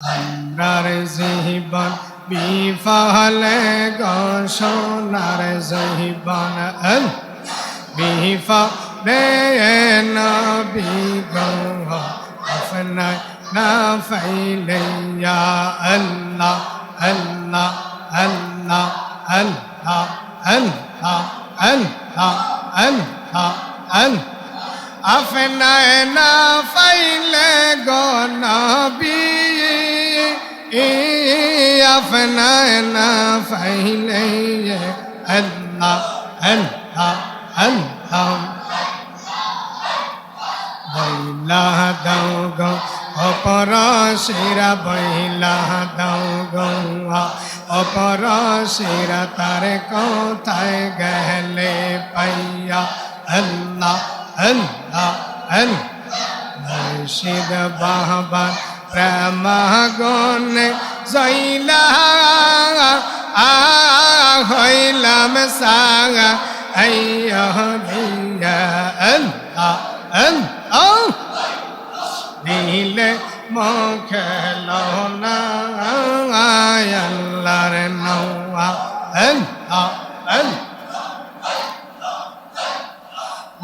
আমরার জীবন, বিফলে গো সোনার জীবন বিফলে নবী গো আপনার না ফাইলে ইয়া আল্লাহ আল্লাহ আল্লাহ আল্লাহ আল্লাহ আল্লাহ আল্লাহ আল্লাহ আপনায় না ফাইলে গো নবী। আপনায় না ফাইলে আল্লাহ আল্লাহ আল্লাহ। বইলা দাও গো অপর শিরা বইলা দাও গো। অপর শিরা তার কোথায় গেলে পাইয়া, আল্লাহ আল্লাহ। শিব বাহবার প্রেম গনে জৈলা হইলাম সাগা দিলে মুখে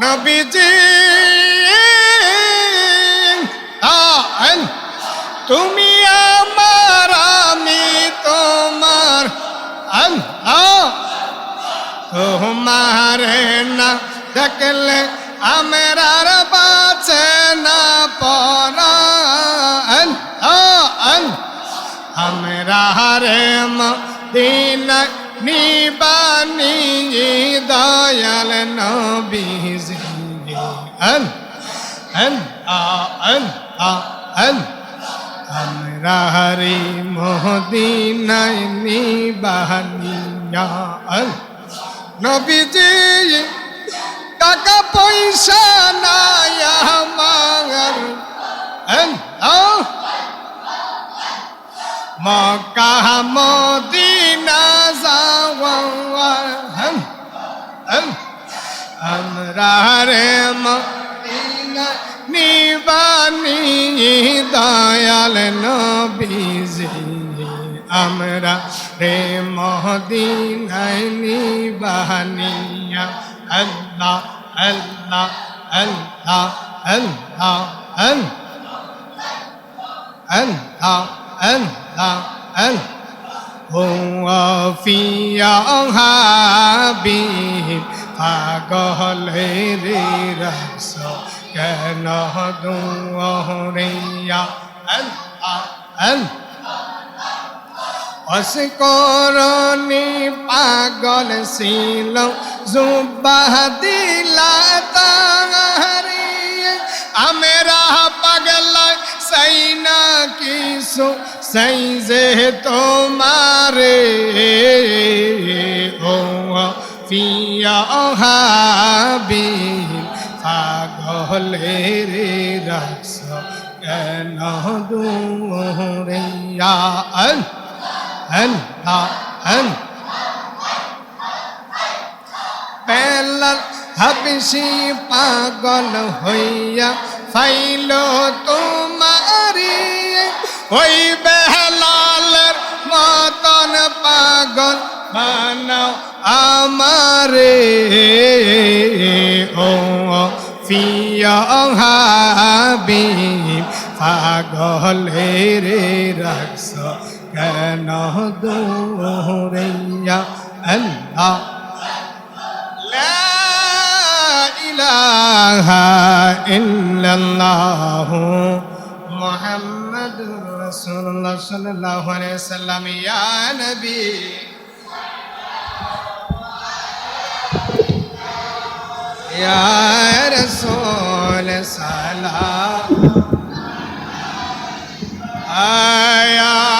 নবীজি। আন তুমি আমার, আমি তোমার। আন তোমার না দেখলে আমার বাঁচে না পরান আন আমরা রে মদিনা নিবানি, দয়াল নবীজি। আন আন আন আন আমরা রে মদিনায় নিবানিয়া আন নবীজি টাকা পয়সা নাই আমার মক্কা মদিনা রারে নিবানি দয়াল নবীজি, আমরা রে মহদিনায় নিবানিয়া আল্লাহ আল্লাহ আল্লাহ আল্লাহ আল্লাহ أنت أنت أنت هو في أصحابهم পাগলের রস কেন দুয়া অসকরণে পাগল শিল জুবাহ দিলা তাহারে। আমরা পাগল সাইনা কিসু সাইজে তোমারে। ও ফি হাবি পাগলের রস কেন দুরিয়া আল আল্লাহ আল্লাহ। পেলাল হাবিসি পাগল হইয়া ফাইল তোমারি, ওই বেহলালের মতন পাগল বানাও আমারে ও হাবিব পাগলে রে রাখস কেন দৌড়াইয়া আল্লাহ إله إلا الله محمد رسول الله صلى الله عليه وسلم يا نبي यार सोल सला आया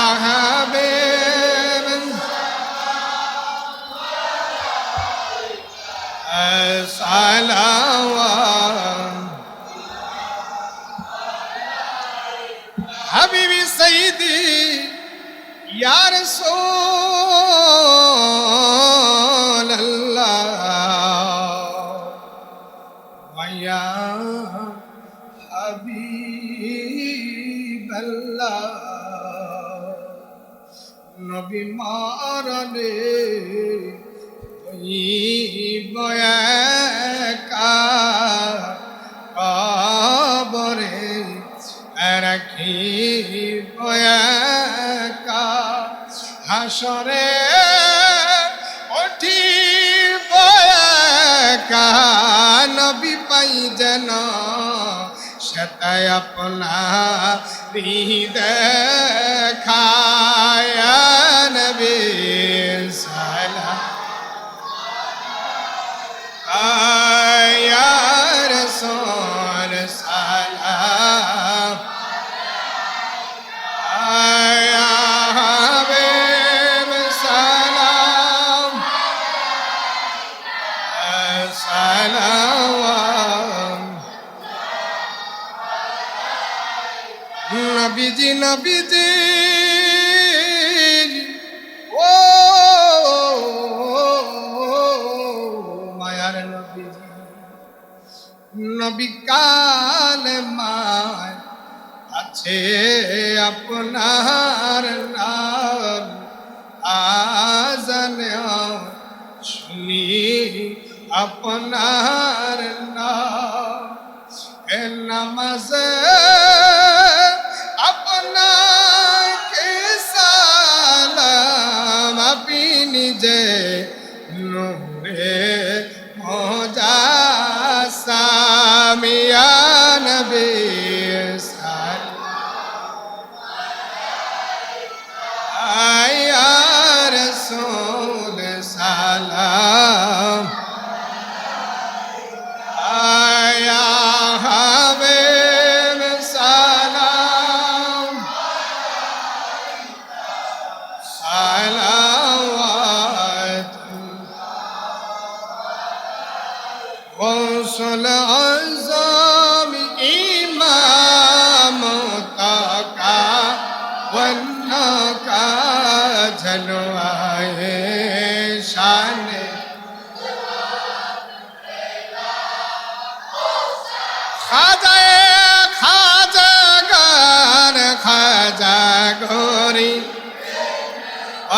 বয়াকা হাসরে ওঠি বয়াকা পাই যেন সেটাই আপনা দেখায় নবীজি নবীজি ও, মায়ার নবীজি নবী কাল মায় আছে আপনার নাম। আজান শুনি আপনার নাম। এ নিজে নূরে আসল আজম ইমাম তাকা বন্না কা ঝলওয়ায়ে শান। খাজায়ে খাজাগান খাজা গোরি।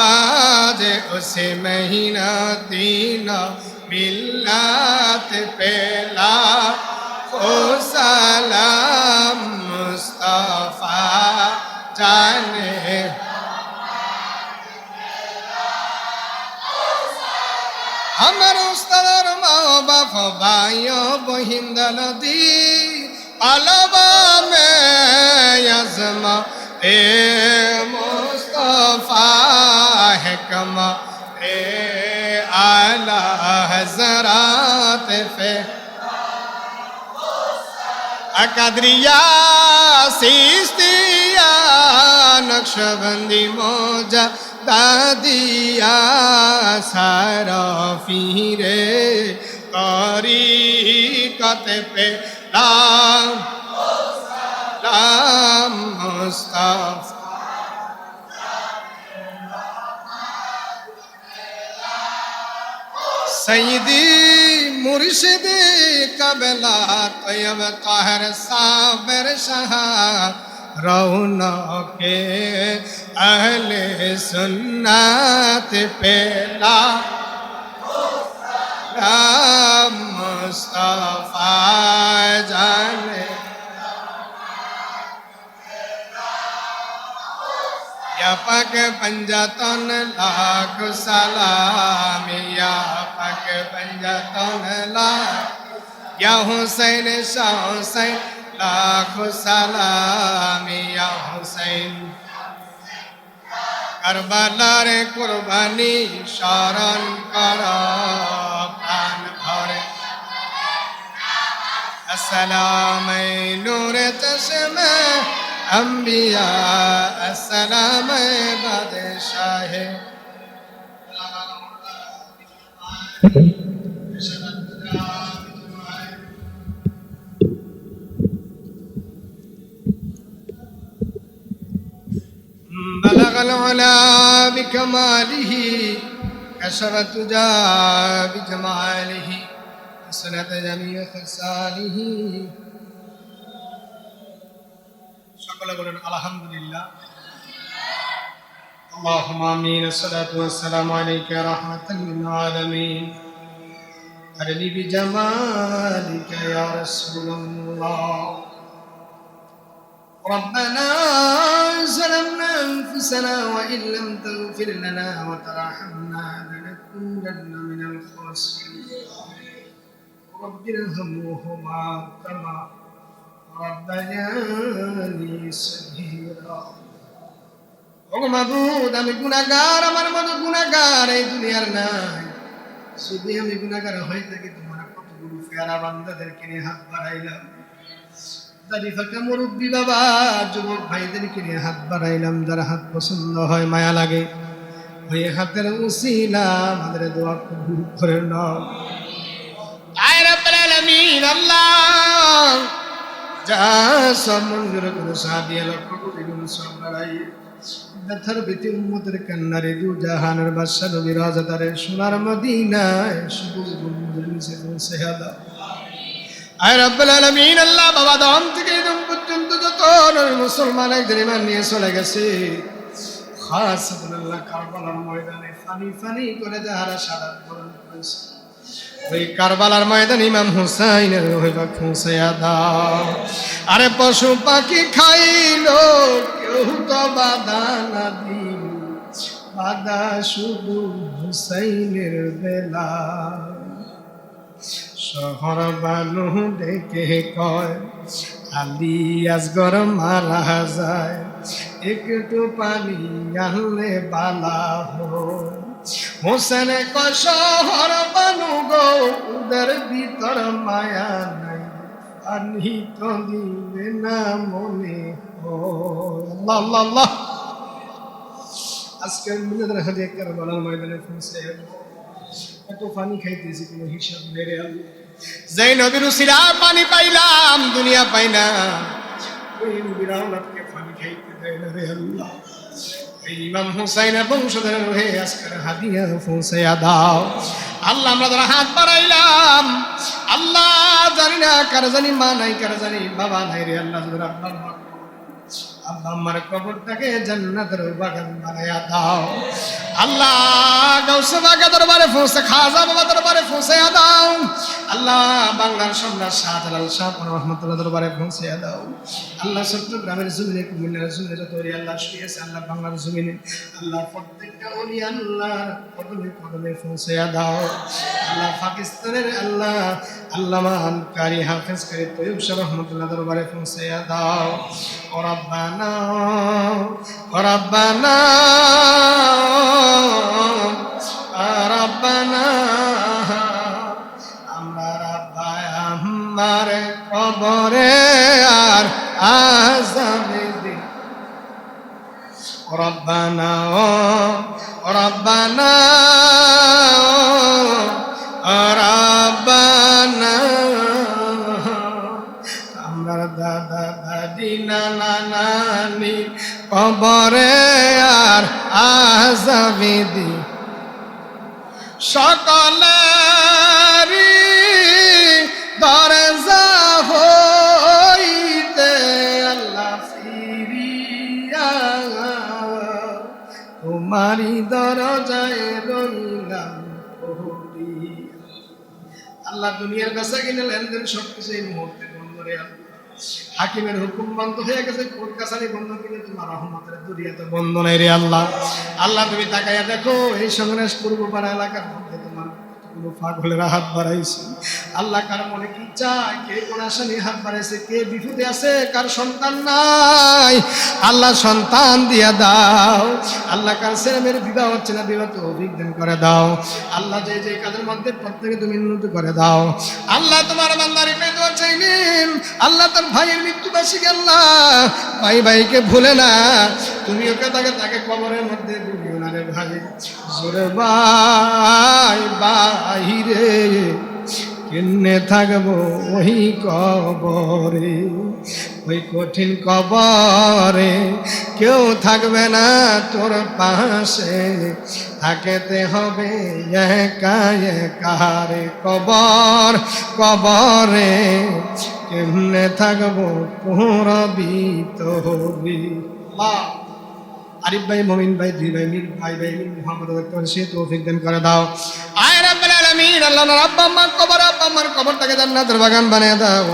আজ উসে মহিনা তিনা। মিল্লাত পেলা। ও সালাম মুস্তাফা, জানে। আমার উস্তাদর মা বাপ ভাই বহিন্দ নদী, আলবা মে আজমা। এ মুস্তাফা হেকমা। حضرات فے اقدریا سیستیا نقش بندی موجہ دادیا سارا فیرے طریقت پہ رام رام مصطفی सईदी मुर्शिद कबला तयब ताहर साबर शाह। रौना के अहले सुन्नत पेला। मुस्तफ़ा पंजतन लाख सलाम پنجا کملا یا حسین شاہ حسین لاکھ سلام یا حسین کربلار قربانی شارن کرا پان بھرے السلام نور چشم انبیاء السلام بادشاہ بلغ العلا بكماله كشف التجا بجماله حسنت جميع خصاله সকলে বলেন আলহামদুলিল্লাহ اللهم آمين. الصلاة والسلام عليك رحمة للعالمين. أرني بجمالك يا رسول الله. ربنا ظلمنا أنفسنا وإن لم تغفر لنا وترحمنا لنكونن من الخاسرين. رب ارحمهما كما ربياني صغيرا. মাবুদ, আমি গুনাহগার, আমার মতো গুনাহগার এই দুনিয়ার নাই। যদি আমি গুনাহগার হয়ে থাকি, তোমার কতগুলো ফেরা বান্দাদেরকে নিয়ে হাত বাড়াইলাম। দাড়ি ফাঁকা মুরব্বী বাবা, যুবক ভাইদেরকে নিয়ে হাত বাড়াইলাম, যারা হাত পছন্দ হয়, মায়া লাগে। ওই হাতের উসিলা, আমাদের দোয়া কবুল করে নাও। আয় রাব্বুল আলামিন, আল্লাহ। যা সব মঞ্জুর করে সাদিয়া লক্ষ কোটি গুণ সব লড়াই ব্যথার ভীতি উম্মতের কান্নারে দু জাহানের বাদশা নবী রাজাদারে সোনার মদিনায় সবুজ বন্ধুদের নিচে পৌঁছে আয় রাব্বুল আলামিন, আল্লাহ বাবা দম থেকে একদম পর্যন্ত যত মুসলমান একজন ইমান নিয়ে চলে গেছে। খাস আল্লাহ কারবালার ময়দানে ফানি ফানি করে যাহারা সারা বরণ করেছে। ওই কারবালার ময়দান ইমাম হুসাইনের রহিবা খুঁসাইয়া দাও আরে পশু পাখি খাইলো, কেউ তো বাধা না দিল বাধা শুধু হুসাইনের বেলা। শহর বানু ডেকে কয়, আলি আজগর মারা যায়, একটু পানি আনলে বালা হয়। হোসেন কশহর বানু গো, উদের ভিতর মায়া নাই। পানি তো দিবে না মনে ও আল্লাহ আল্লাহ আল্লাহ। আজকে মিনাদের হাতে কারবালার ময়দানে পৌঁছে এত পানি খাইতেছি, কোনো হিসাব মেরে আল্লাহ। যেই নবীর পানি পাইলাম, দুনিয়া পাই না। ওই নবীর পানি খাইতে দেয় না রে আল্লাহ। ইমাম হুসাইনের বংশধর রয়ে আজকের হাদিয়া পৌঁছাইয়া দাও। আল্লাহ, আমরা যারা হাত বাড়াইলাম, আল্লাহ জানি না কার জানি মা নাই, কার জানি বাবা নাই রে আল্লাহ আম্মা আব্বা আম্মার কবরটাকে জান্নাতের বাগান বানাইয়া দাও। আল্লাহ গৌসে বাগা দরবারে খাজা বাবা দরবারে আল্লাহ, বাংলার সম্রাট শাহজালাল শাহ রহমতুল্লাহ দরবারে পৌঁছাইয়া দাও। আল্লাহ চট্টগ্রামের জমিনে, কুমিল্লার জমিনে যত ওলি আল্লাহ শুয়েছে আল্লাহ বাংলার জমিনে, আল্লাহ প্রত্যেকটা ওলি আল্লাহ কদমে কদমে পৌঁছাইয়া দাও। আল্লাহ পাকিস্তানের আল্লাহ আল্লামা কারি হাফেজ কারি তৈব শাহ রহমতুল্লাহ দরবারে পৌঁছাইয়া দাও। ও রব্বানা, ও আমার কবরে আর আজাবে দে। রব্বানা, ও রব্বানা ও রব্বানা। আমার দাদা, দাদি, নানা, নানি কবরে আর আজাবে দি। সকলেরই আল্লাহ দুনিয়ার বেচা কিনে লেনদেন সবকিছু এই মুহূর্তে বন্ধ রে। হাকিমের হুকুম বন্ধ হয়ে গেছে কোর্ট কাছারি বন্ধ কিনে তোমার রহমতের দুনিয়াতে বন্ধ নাই রে আল্লাহ আল্লাহ তুমি তাকাইয়া দেখো, এই সংগ্রাস পূর্ব পাড়া এলাকার মধ্যে কতগুলো পাগলেরা হাত বাড়াইছে। আল্লাহ কার মনে কি চায়? কে কোন আশা নিয়ে হাত বাড়াইছে? কে বিপদে আছে? কার সন্তান নাই? আল্লাহ সন্তান দিয়া দাও। আল্লাহ কার ছেলে মেয়ের বিবাহ হচ্ছে না, বিবাহ তো অভিজ্ঞান করে দাও। আল্লাহ যে যে কাজের মধ্যে প্রত্যেকে তুমি উন্নত করে দাও। আল্লাহ তোমার বান্দারি পেয়ে দোয়া চাইলেন আল্লাহ তার ভাইয়ের মৃত্যুবাসী আল্লাহ। ভাই ভাইকে ভুলে না। তুমি ওকে তাকে তাকে কবরের মধ্যে ডুবিও ভাই জোরে ভাই বাহিরে, কেনে থাকব ওই কবরে, ওই কঠিন কবরে। কেউ থাকবে না তোর পাশে, থাকেতে হবে একা একারে কবর, কবরে। কেমনে থাকব পুরবি তোবি আরিফ ভাই, মমিন ভাই দুই ভাই, মির ভাই ভাই মোহাম্মদ দেখতে সে তৌফিক দান করে দাও। আয় রাব্বুল আলামিন, আল্লাহ আব্বা আম্মার কবর আব্বা আম্মার কবরটাকে জান্নাতের বাগান বানিয়ে দাও।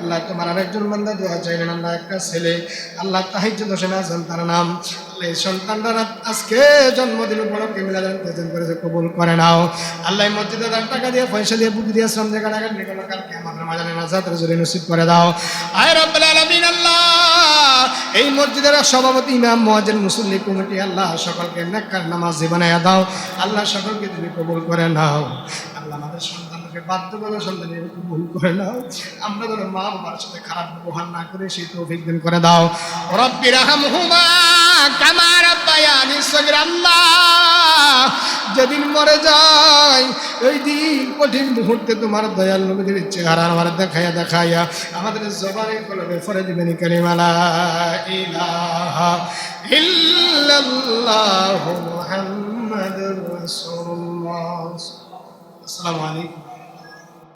আল্লাহ তোমার আরেকজন বান্দা দোয়া চাইলেন আল্লাহ একটা ছেলে। আল্লাহ তাহিজ্য দোষে না সন্তান নাম এই সন্তানরা আজকে জন্মদিন উপলক্ষে মিলা জানতে করেছে কবুল করে নাও। আল্লাহ মসজিদে তার টাকা দিয়ে, পয়সা দিয়ে, বুদ্ধি দিয়ে, শ্রম দিয়ে কাটাকাটি নিকলো কালকে আমাদের মাঝে নাজাতের জোরে নসিব করে দাও। আয় রব্বুল আলামিন, আল্লাহ। এই মসজিদের সভাপতি ইমাম মহাজের মুসল্লি কমিটি, আল্লাহ সকলকে নেককার নামাজ জীবনে দাও। আল্লাহ সকলকে তুমি কবুল করে নাও। আল্লাহ আমাদের সন্তানকে বাধ্য করে সন্তানের কবুল করে নাও। আমরা যেন মা বাবার সাথে খারাপ ব্যবহার না করে সেই তৌফিক দিন করে দাও। রব্বি রাহমহুমা কামা রাব্বায়ানি সগির আল্লাহ যেদিন মরে যায়, ওই দিন কঠিন মুহূর্তে তোমার দয়াল নবীদের চেহারা আমার দেখাইয়া দেখাইয়া আমাদের জবানে কলমে ফরে দিবেন কালিমালা ইলাহা ইল্লাল্লাহু আসসালামু আলাইকুম।